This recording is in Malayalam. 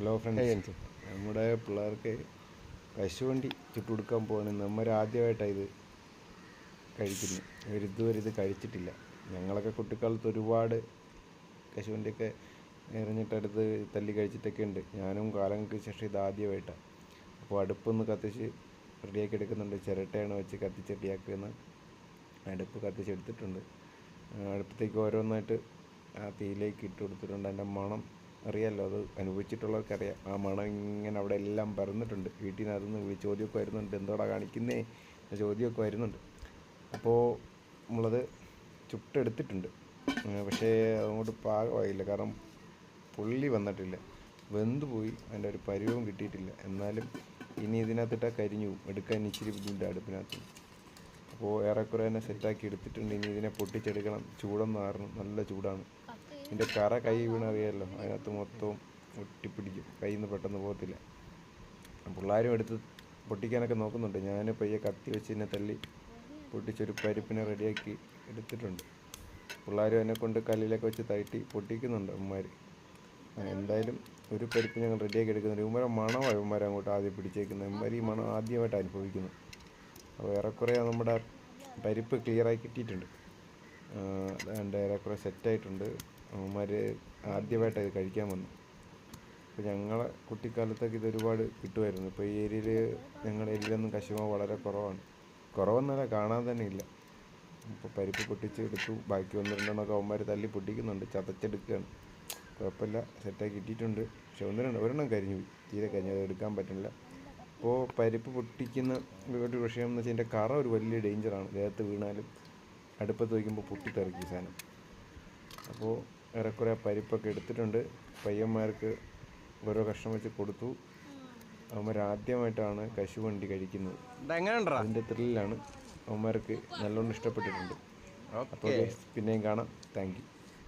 ഹലോ ഫ്രണ്ട്സ് നമ്മുടെ പിള്ളേർക്ക് കശുവണ്ടി ചുട്ടുകൊടുക്കാൻ നമ്മൾ ആദ്യമായിട്ടാണ് ഇത് കഴിക്കുന്നത് ഇതുവരെ ഇത് കഴിച്ചിട്ടില്ല. ഞങ്ങളൊക്കെ കുട്ടിക്കാലത്ത് ഒരുപാട് കശുവണ്ടിയൊക്കെ എറിഞ്ഞിട്ടടുത്ത് തല്ലി കഴിച്ചിട്ടൊക്കെ ഉണ്ട്. ഞാനും കാലങ്ങൾക്ക് ശേഷം ഇത് ആദ്യമായിട്ടാണ് അപ്പോൾ അടുപ്പൊന്ന് കത്തിച്ച് റെഡിയാക്കി എടുക്കുന്നുണ്ട്. ചിരട്ടയാണ് വെച്ച് കത്തിച്ച് റെഡിയാക്കുന്ന അടുപ്പ് കത്തിച്ചെടുത്തിട്ടുണ്ട് അടുപ്പത്തേക്ക് ഓരോന്നായിട്ട് ആ തീയിലേക്ക് ഇട്ട് കൊടുത്തിട്ടുണ്ട്. അതിന്റെ മണം അറിയാമല്ലോ അത് അനുഭവിച്ചിട്ടുള്ളവർക്ക് അറിയാം ആ മണം ഇങ്ങനെ അവിടെ എല്ലാം പരന്നിട്ടുണ്ട്. വീട്ടിൽ നിന്ന് അതൊന്ന് വിളിച്ച് ചോദ്യമൊക്കെ വരുന്നുണ്ട്. എന്തോടാ കാണിക്കുന്നേ? ചോദ്യമൊക്കെ വരുന്നുണ്ട്. അപ്പോൾ നമ്മളത് ചുട്ടെടുത്തിട്ടുണ്ട്. പക്ഷേ അതുകൊണ്ട് പാകമായില്ല. കാരണം പുള്ളി വന്നിട്ടില്ല. വെന്ത് പോയി അതിന്റെ ഒരു പരിവവും കിട്ടിയിട്ടില്ല. എന്നാലും ഇനി ഇതിനകത്തിട്ടാൽ കരിഞ്ഞു എടുക്കാൻ ഇച്ചിരി ബുദ്ധിമുട്ട് അടുപ്പിനകത്ത്. അപ്പോൾ ഏറെക്കുറെ തന്നെ സെറ്റാക്കി എടുത്തിട്ടുണ്ട്. ഇനി ഇതിനെ പൊട്ടിച്ചെടുക്കണം. ചൂടൊന്നും ആറണം. നല്ല ചൂടാണ്. ഇതിന്റെ കറ കൈ വീണറിയാമല്ലോ അതിനകത്ത് മൊത്തവും ഒട്ടിപ്പിടിക്കും. കയ്യിൽ നിന്ന് പെട്ടെന്ന് പോകത്തില്ല. പിള്ളേരും എടുത്ത് പൊട്ടിക്കാനൊക്കെ നോക്കുന്നുണ്ട്. ഞാൻ പയ്യെ കത്തി വെച്ച് ഇതിനെ തല്ലി പൊട്ടിച്ചൊരു പരിപ്പിനെ റെഡിയാക്കി എടുത്തിട്ടുണ്ട്. പിള്ളേരും എന്നെ കൊണ്ട് കല്ലിലൊക്കെ വെച്ച് തയ്റ്റി പൊട്ടിക്കുന്നുണ്ട് അമ്മമാർ എന്തായാലും ഒരു പരിപ്പ് ഞങ്ങൾ റെഡിയാക്കി എടുക്കുന്നുണ്ട്. ഉമ്മര മണമാണ് ഇവന്മാരെ അങ്ങോട്ട് ആദ്യം പിടിച്ചേക്കുന്നത്. ഉമ്മര ഈ മണം ആദ്യമായിട്ട് അനുഭവിക്കുന്നു അപ്പോൾ ഏറെക്കുറെ നമ്മുടെ പരിപ്പ് ക്ലിയറായി കിട്ടിയിട്ടുണ്ട്. ഏറെക്കുറെ സെറ്റായിട്ടുണ്ട് അവന്മാർ ഇത് കഴിക്കാൻ വന്നു. അപ്പോൾ ഞങ്ങളെ കുട്ടിക്കാലത്തൊക്കെ ഇത് ഒരുപാട് കിട്ടുമായിരുന്നു ഇപ്പോൾ ഈ ഏരിയയിൽ ഞങ്ങളുടെ ഏരിയയിലൊന്നും കശുമാവ് വളരെ കുറവാണ്. കുറവെന്നല്ല കാണാൻ തന്നെ ഇല്ല. ഇപ്പോൾ പരിപ്പ് പൊട്ടിച്ച് എടുത്തു ബാക്കി ഒന്ന് രണ്ടെണ്ണമൊക്കെ അവന്മാർ തല്ലി പൊട്ടിക്കുന്നുണ്ട് ചതച്ചെടുക്കുകയാണ്. കുഴപ്പമില്ല സെറ്റാക്കി കിട്ടിയിട്ടുണ്ട് പക്ഷെ ഒന്ന് രണ്ട് ഒരെണ്ണം കരിഞ്ഞു തീരെ കരിഞ്ഞു അത് എടുക്കാൻ പറ്റുന്നില്ല. അപ്പോൾ പരിപ്പ് പൊട്ടിക്കുന്ന ഒരു വിഷയം എന്ന് വെച്ചാൽ ഇതിന്റെ കറ ഒരു വലിയ ഡേഞ്ചറാണ് ദേഹത്ത് വീണാലും അടുപ്പത്ത് വയ്ക്കുമ്പോൾ പൊട്ടിത്തെറിക്കും സാധനം. അപ്പോൾ ഏറെക്കുറെ പരിപ്പൊക്കെ എടുത്തിട്ടുണ്ട്. പയ്യന്മാർക്ക് ഓരോ കഷ്ണം വെച്ച് കൊടുത്തു. അവന്മാർ ആദ്യമായിട്ടാണ് കശുവണ്ടി കഴിക്കുന്നത്. അതിന്റെ ത്രില്ലാണ് അവന്മാർക്ക് നല്ലോണം ഇഷ്ടപ്പെട്ടിട്ടുണ്ട്. അപ്പോൾ പിന്നെയും കാണാം. Thank you